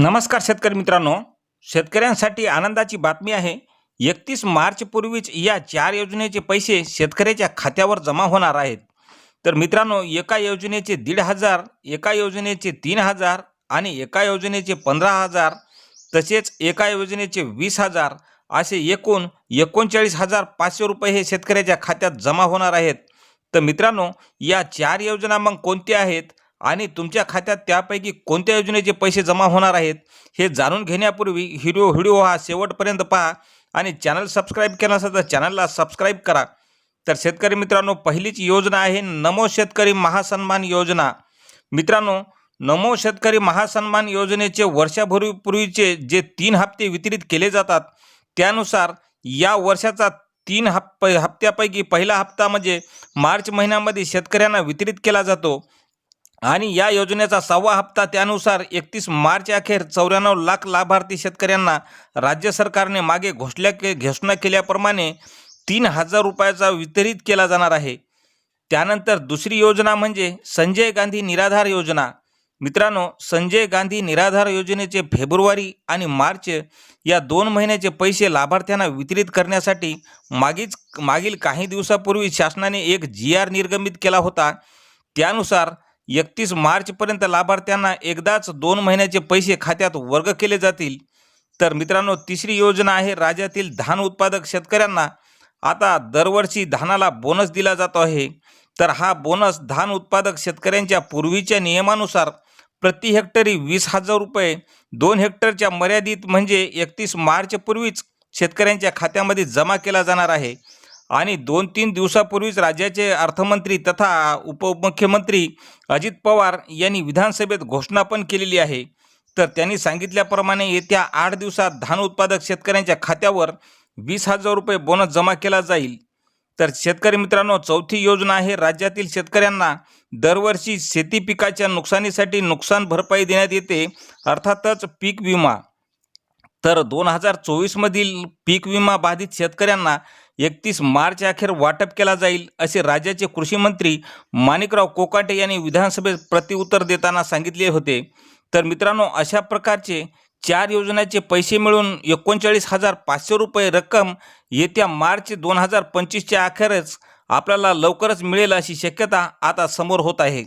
नमस्कार शेतकरी मित्रांनो. शेतकऱ्यांसाठी आनंदाची बातमी आहे. एकतीस मार्चपूर्वीच या चार योजनेचे पैसे शेतकऱ्याच्या खात्यावर जमा होणार आहेत. तर मित्रांनो एका योजनेचे दीड हजार एका योजनेचे तीन हजार आणि एका योजनेचे पंधरा हजार तसेच एका योजनेचे वीस हजार असे एकूण एकोणचाळीस हजार पाचशे रुपये हे शेतकऱ्याच्या खात्यात जमा होणार आहेत. तर मित्रांनो या चार योजना मग कोणत्या आहेत? आणि तुमच्या खात्यात त्यापैकी कोणत्या योजनेचे पैसे जमा होणार आहेत हे जाणून घेण्यापूर्वी हिरो व्हिडिओ हा शेवटपर्यंत पहा आणि चॅनल सबस्क्राईब केला असेल तर चॅनलला सबस्क्राईब करा. तर शेतकरी मित्रांनो पहिलीच योजना आहे नमो शेतकरी महासन्मान योजना. मित्रांनो नमो शेतकरी महासन्मान योजनेचे वर्षाभरीपूर्वीचे जे तीन हप्ते वितरित केले जातात त्यानुसार या वर्षाचा तीन हप्प हप्त्यापैकी पहिला हप्ता म्हणजे मार्च महिन्यामध्ये शेतकऱ्यांना वितरित केला जातो. आणि या योजनेचा सहावा हप्ता त्यानुसार एकतीस मार्च अखेर चौऱ्याण्णव लाख लाभार्थी शेतकऱ्यांना राज्य सरकारने मागे घोषल्या के घोषणा केल्याप्रमाणे तीन हजार रुपयाचा वितरित केला जाणार आहे. त्यानंतर दुसरी योजना म्हणजे संजय गांधी निराधार योजना. मित्रांनो संजय गांधी निराधार योजनेचे फेब्रुवारी आणि मार्च या दोन महिन्याचे पैसे लाभार्थ्यांना वितरित करण्यासाठी मागीच मागील काही दिवसापूर्वी शासनाने एक जी आर निर्गमित केला होता. त्यानुसार एकतीस मार्चपर्यंत लाभार्थ्यांना एकदाच दोन महिन्याचे पैसे खात्यात वर्ग केले जातील. तर मित्रांनो तिसरी योजना आहे राज्यातील धान उत्पादक शेतकऱ्यांना. आता दरवर्षी धानाला बोनस दिला जातो आहे. तर हा बोनस धान उत्पादक शेतकऱ्यांच्या पूर्वीच्या नियमानुसार प्रति हेक्टरी वीस हजार रुपये दोन हेक्टरच्या मर्यादित म्हणजे एकतीस मार्चपूर्वीच शेतकऱ्यांच्या खात्यामध्ये जमा केला जाणार आहे. आणि दोन तीन दिवसापूर्वीच राज्याचे अर्थमंत्री तथा उपमुख्यमंत्री अजित पवार यांनी विधानसभेत घोषणा पण केलेली आहे. तर त्यांनी सांगितल्याप्रमाणे येत्या आठ दिवसात धान उत्पादक शेतकऱ्यांच्या खात्यावर वीस हजार रुपये बोनस जमा केला जाईल. तर शेतकरी मित्रांनो चौथी योजना आहे राज्यातील शेतकऱ्यांना दरवर्षी शेती पिकाच्या नुकसानीसाठी नुकसान भरपाई देण्यात येते अर्थातच पीक विमा. तर दोन हजार चोवीसमधील पीक विमा बाधित शेतकऱ्यांना एकतीस मार्च अखेर वाटप केला जाईल असे राज्याचे कृषी मंत्री माणिकराव कोकाटे यांनी विधानसभेत प्रतिउत्तर देताना सांगितले होते. तर मित्रांनो अशा प्रकारचे चार योजनेचे पैसे मिळून एकोणचाळीस हजार पाचशे रुपये रक्कम येत्या मार्च दोन हजार पंचवीसच्या अखेरच आपल्याला लवकरच मिळेल अशी शक्यता आता समोर होत आहे.